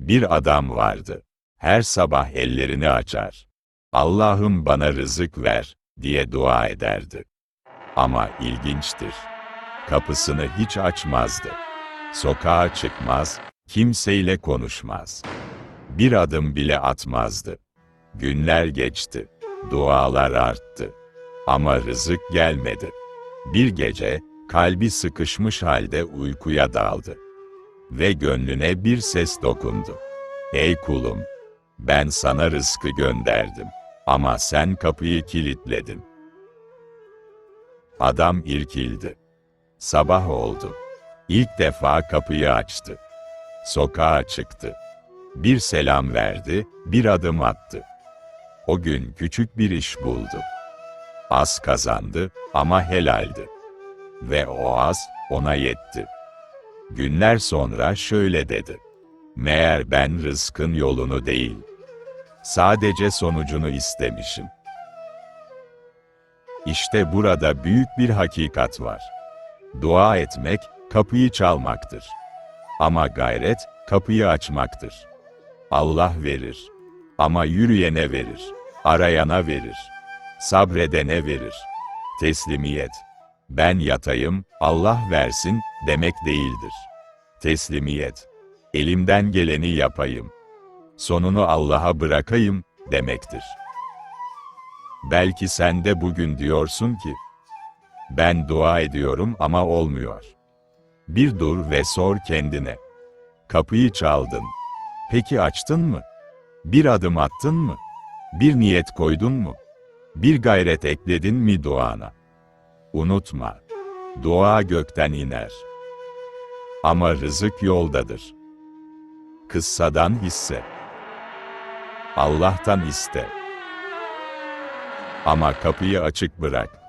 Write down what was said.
Bir adam vardı. Her sabah ellerini açar. Allah'ım bana rızık ver, diye dua ederdi. Ama ilginçtir. Kapısını hiç açmazdı. Sokağa çıkmaz, kimseyle konuşmaz. Bir adım bile atmazdı. Günler geçti. Dualar arttı. Ama rızık gelmedi. Bir gece, kalbi sıkışmış halde uykuya daldı. Ve gönlüne bir ses dokundu. Ey kulum! Ben sana rızkı gönderdim. Ama sen kapıyı kilitledin. Adam irkildi. Sabah oldu. İlk defa kapıyı açtı. Sokağa çıktı. Bir selam verdi, bir adım attı. O gün küçük bir iş buldu. Az kazandı ama helaldi. Ve o az ona yetti. Günler sonra şöyle dedi. Meğer ben rızkın yolunu değil, sadece sonucunu istemişim. İşte burada büyük bir hakikat var. Dua etmek, kapıyı çalmaktır. Ama gayret, kapıyı açmaktır. Allah verir. Ama yürüyene verir. Arayana verir. Sabredene verir. Teslimiyet. Ben yatayım, Allah versin, demek değildir. Teslimiyet. Elimden geleni yapayım. Sonunu Allah'a bırakayım, demektir. Belki sen de bugün diyorsun ki, ben dua ediyorum ama olmuyor. Bir dur ve sor kendine. Kapıyı çaldın. Peki açtın mı? Bir adım attın mı? Bir niyet koydun mu? Bir gayret ekledin mi duana? Unutma. Dua gökten iner. Ama rızık yoldadır. Kıssadan hisse. Allah'tan iste. Ama kapıyı açık bırak.